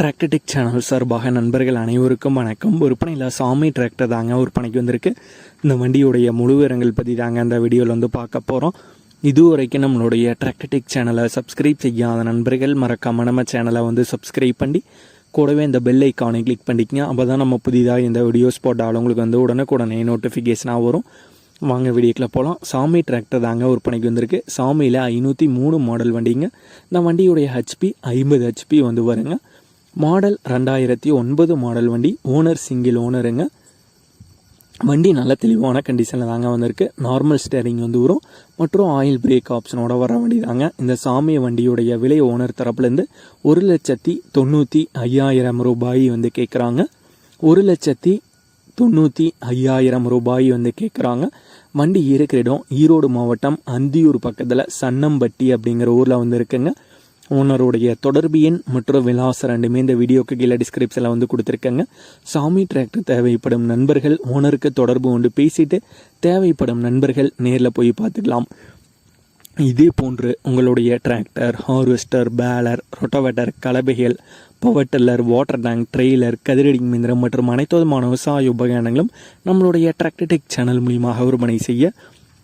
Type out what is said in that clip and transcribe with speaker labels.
Speaker 1: Tractor Tech channel சார்பாக நண்பர்கள் அனைவருக்கும் வணக்கம். விற்பனையில் சாமி டிராக்டர் தாங்க விற்பனைக்கு வந்திருக்கு. இந்த வண்டியுடைய முழு விவரங்கள் பற்றி தாங்க அந்த வீடியோவில் வந்து பார்க்க போகிறோம் இதுவரைக்கும் நம்மளுடைய டிராக்டர்டெக் சேனலை சப்ஸ்கிரைப் செய்யாத நண்பர்கள் மறக்காம நம்ம சேனலை வந்து சப்ஸ்கிரைப் பண்ணி கூடவே இந்த பெல் ஐக்கானை கிளிக் பண்ணிக்கங்க. அப்போ தான் நம்ம புதிதாக இந்த வீடியோஸ் போட்டாலும் உங்களுக்கு வந்து உடனுக்குடனே நோட்டிஃபிகேஷனாக வரும். வாங்க வீடியோக்கில் போகலாம் சாமி டிராக்டர் தாங்க விற்பனைக்கு வந்திருக்கு. சாமியில் ஐநூற்றி மூணு மாடல் வண்டிங்க. இந்த வண்டியுடைய ஹெச்பி ஐம்பது ஹெச்பி வந்து வருங்க. மாடல் ரெண்டாயிரத்தி ஒன்பது மாடல் வண்டி ஓனர் சிங்கிள் ஓனருங்க வண்டி நல்ல தெளிவான கண்டிஷனில் தாங்க வந்திருக்கு. நார்மல் ஸ்டேரிங் வந்து வரும். மற்றும் ஆயில் பிரேக் ஆப்ஷனோட வர வண்டி தாங்க. இந்த சாமி வண்டியுடைய விலை ஓனர் தரப்புலேருந்து ஒரு லட்சத்தி தொண்ணூற்றி ஐயாயிரம் ரூபாய் வந்து கேட்குறாங்க ஒரு லட்சத்தி தொண்ணூற்றி ஐயாயிரம் ரூபாய் வந்து கேட்குறாங்க வண்டி இருக்கிற இடம் ஈரோடு மாவட்டம் அந்தியூர் பக்கத்தில் சன்னம்பட்டி அப்படிங்கிற ஊரில் வந்து இருக்குங்க. ஓனருடைய தொடர்பு எண் மற்றும் விலாசம் ரெண்டுமே இந்த வீடியோக்கு கீழே டிஸ்கிரிப்ஷனில் வந்து கொடுத்துருக்கேங்க. சாமி டிராக்டர் தேவைப்படும் நண்பர்கள் ஓனருக்கு தொடர்பு கொண்டு பேசிட்டு தேவைப்படும் நண்பர்கள் நேரில் போய் பார்த்துக்கலாம். இதே போன்று உங்களுடைய tractor harvester baler rotavator கலபைகள் power tiller water tank trailer கதிரடி மிந்திரம் மற்றும் அனைத்து விதமான விவசாய உபகரணங்களும் நம்மளுடைய டிராக்டர்டெக் சேனல் மூலியமாக விற்பனை செய்ய